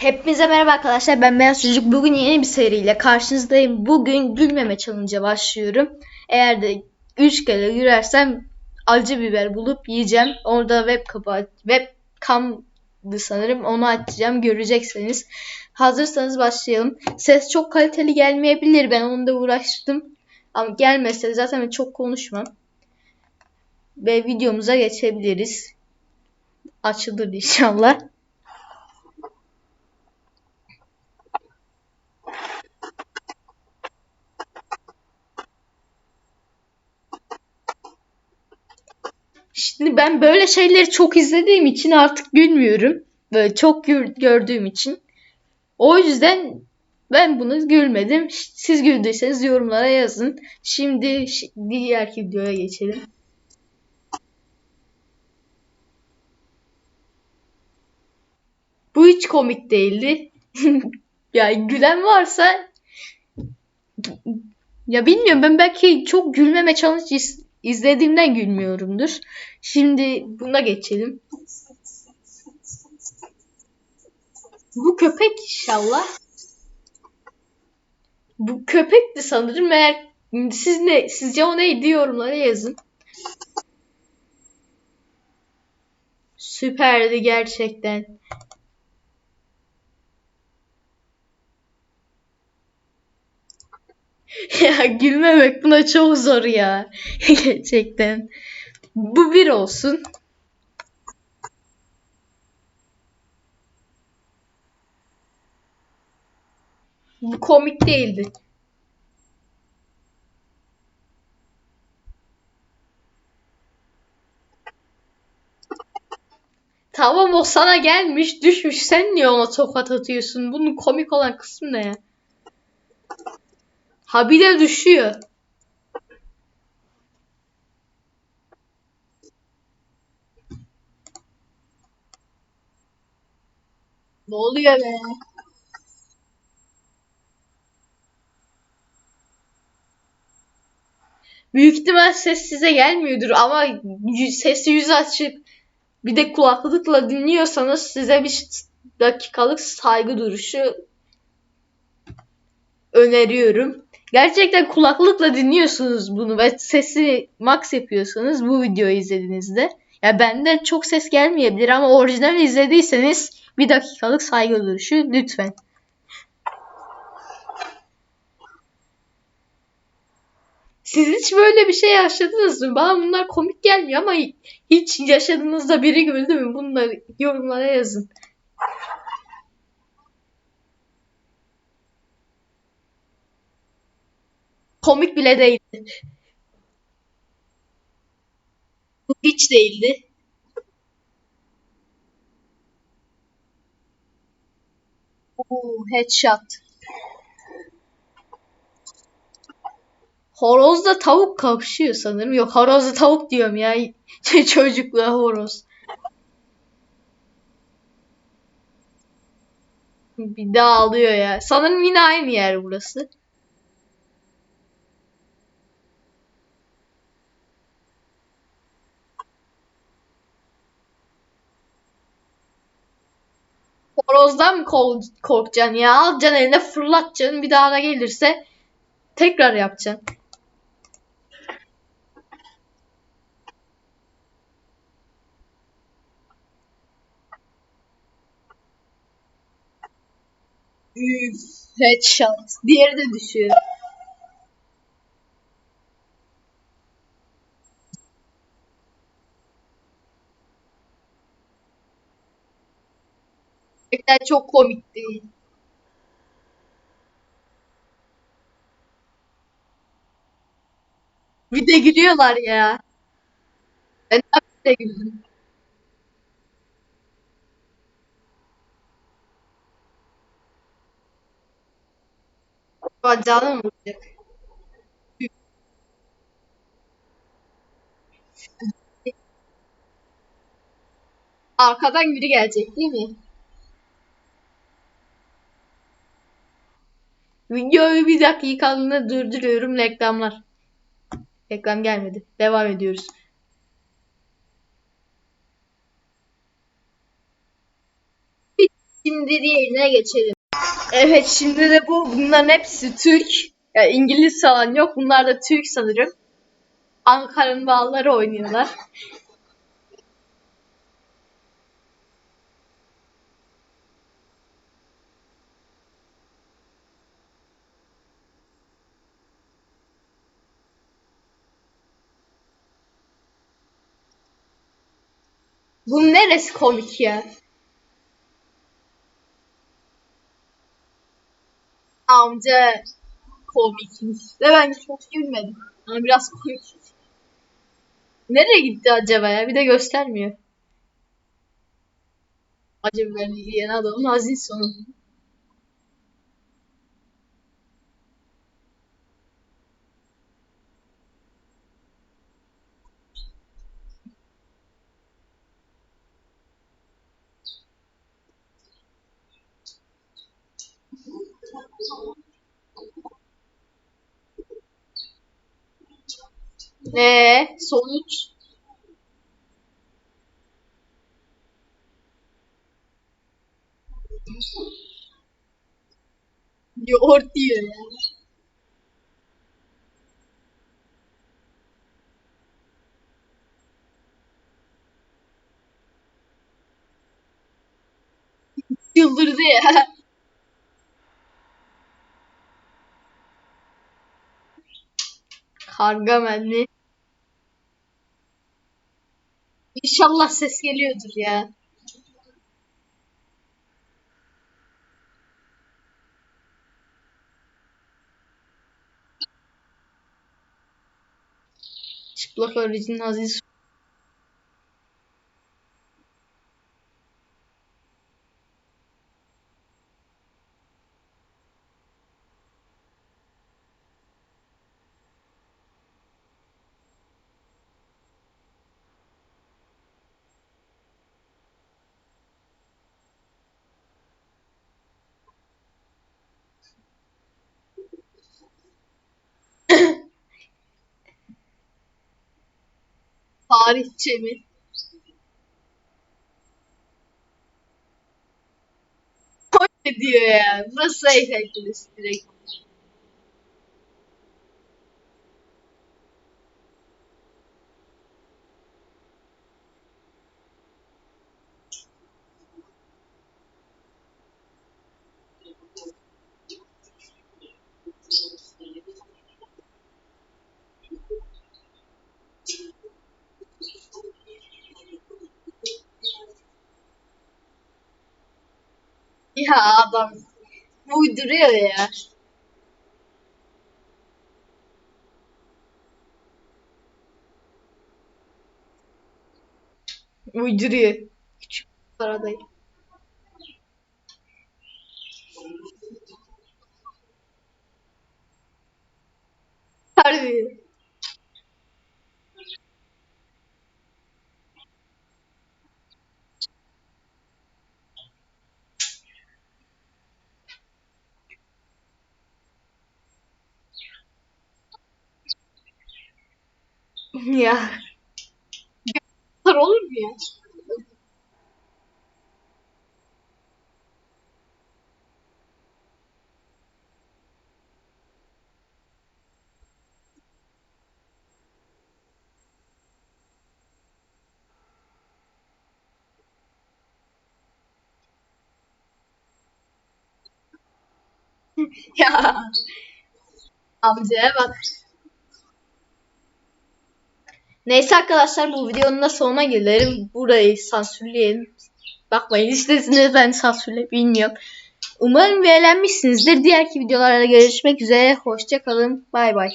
Hepinize merhaba arkadaşlar. Ben Beyaz Çocuk. Bugün yeni bir seriyle karşınızdayım. Bugün gülmeme challenge'a başlıyorum. Eğer de 3 kere gülersem acı biber bulup yiyeceğim. Orada web kapağı, webcam'dı sanırım. Onu açacağım. Göreceksiniz. Hazırsanız başlayalım. Ses çok kaliteli gelmeyebilir. Ben onu da uğraştım. Ama gelmese zaten çok konuşmam. Ve videomuza geçebiliriz. Açılır inşallah. Şimdi ben böyle şeyleri çok izlediğim için artık gülmüyorum. Böyle çok gördüğüm için. O yüzden ben bunu gülmedim. Siz güldüyseniz yorumlara yazın. Şimdi şi- diğer videoya geçelim. Bu hiç komik değildi. Yani gülen varsa ya bilmiyorum ben belki çok gülmeme challenge izlediğimden gülmüyorumdur. Şimdi buna geçelim. Bu köpek inşallah. Bu köpekti sanırım. Eğer siz ne sizce o neydi yorumlara yazın. Süperdi gerçekten. Ya gülmemek buna çok zor ya. Gerçekten. Bu bir olsun. Bu komik değildi. Tamam o sana gelmiş düşmüş sen niye ona tokat atıyorsun? Bunun komik olan kısmı ne ya? Ha bir de düşüyor. Ne oluyor be? Büyük ihtimal ses size gelmiyordur ama sesi yüz açıp bir de kulaklıkla dinliyorsanız size bir dakikalık saygı duruşu öneriyorum. Gerçekten kulaklıkla dinliyorsunuz bunu ve sesi max yapıyorsanız bu videoyu izlediğinizde. Ya benden çok ses gelmeyebilir ama orijinal izlediyseniz bir dakikalık saygı duruşu lütfen. Siz hiç böyle bir şey yaşadınız mı? Bana bunlar komik gelmiyor ama hiç yaşadığınızda biri güldü mü? Bunları yorumlara yazın. Komik bile değildi. Hiç değildi. Oo, headshot. Horozla tavuk kapışıyor sanırım. Yok horozla tavuk diyorum ya. Çocukla horoz. Bir daha alıyor ya. Sanırım yine aynı yer burası. Horozdan korkacaksın ya? Alacaksın eline fırlatacaksın. Bir daha da gelirse tekrar yapacaksın. Üf, headshot. Diğeri de düşüyor. Gerçekten çok komikti. Bir de gülüyorlar ya. Ben de güldüm. Bacağına mı vuracak? Arkadan biri gelecek değil mi? Videoyu bir dakikalığına durduruyorum reklamlar. Reklam gelmedi. Devam ediyoruz. Şimdi diğerine geçelim. Evet şimdi de bu bunların hepsi Türk. Ya İngiliz falan yok. Bunlar da Türk sanırım. Ankara'nın bağları oynuyorlar. Bunun neresi komik ya? Amca komikmiş. Ve ben çok gülmedim. Ama biraz komik. Nereye gitti acaba ya? Bir de göstermiyor. Acaba diyen adamın aziz sonu. Ee, sonuç? Yoğurt diyor ya. Çıldırdı ya. Karga menli. İnşallah ses geliyordur ya. Çıplak orijin aziz. Tarihçe? Ne diyor ya? Nasıl efektiniz direkt? Ya adam uyduruyor ya. Uyduruyor. Küçük paradayı. Harbi. Ja. Waarom ja? Ja. Abi bak. Neyse arkadaşlar bu videonun da sonuna gelelim. Burayı sansürleyelim. Bakmayın istesiniz ben sansürle bilmiyorum. Umarım beğenmişsinizdir. Diğerki videolarda görüşmek üzere. Hoşçakalın. Bay bay.